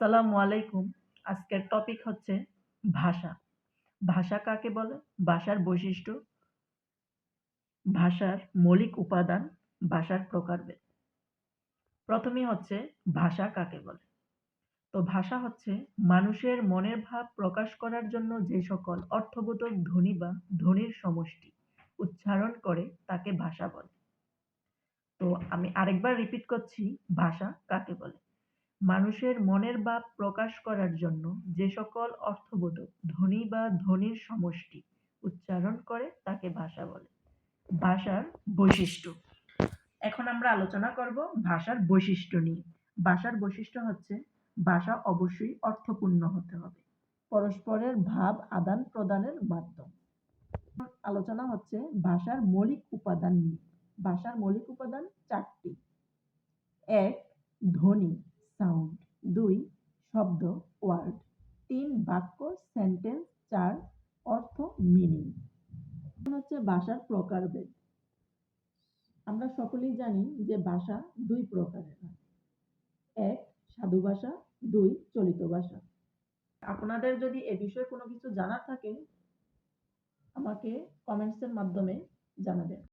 আসসালামু আলাইকুম। আজকের টপিক হচ্ছে ভাষা। ভাষা কাকে বলে? ভাষার বৈশিষ্ট্য? ভাষার মৌলিক উপাদান, ভাষার প্রকারভেদ। প্রথমে হচ্ছে ভাষা কাকে বলে? তো ভাষা হচ্ছে মানুষের মনের ভাব প্রকাশ করার জন্য যে সকল অর্থবোধক ধ্বনি বা ধ্বনির সমষ্টি উচ্চারণ করে তাকে ভাষা বলে। তো আমি আরেকবার রিপিট করছি, ভাষা কাকে বলে? মানুষের মনের ভাব প্রকাশ করার জন্য যে সকল অর্থবোধক ধ্বনি বা ধ্বনির সমষ্টি উচ্চারণ করে তাকে ভাষা বলে। ভাষার বৈশিষ্ট্য। এখন আমরা আলোচনা করব ভাষার বৈশিষ্ট্য নিয়ে। ভাষার বৈশিষ্ট্য হচ্ছে ভাষা অবশ্যই অর্থপূর্ণ হতে হবে। পরস্পরের ভাব আদান প্রদানের মাধ্যম। আলোচনা হচ্ছে ভাষার মৌলিক উপাদান নিয়ে। ভাষার মৌলিক উপাদান চারটি। এক ধ্বনি সাউন্ড। দুই, শব্দ, ওয়ার্ড। তিন, বাক্য, সেন্টেন্স, চার, অর্থ, মিনিং। হচ্ছে ভাষার প্রকারভেদ। আমরা সকলেই জানি যে ভাষা দুই প্রকারের এক, সাধু ভাষা, দুই, চলিত ভাষা। আপনাদের যদি এ বিষয়ে কোনো কিছু জানার থাকে, আমাকে কমেন্টসের মাধ্যমে জানাবেন।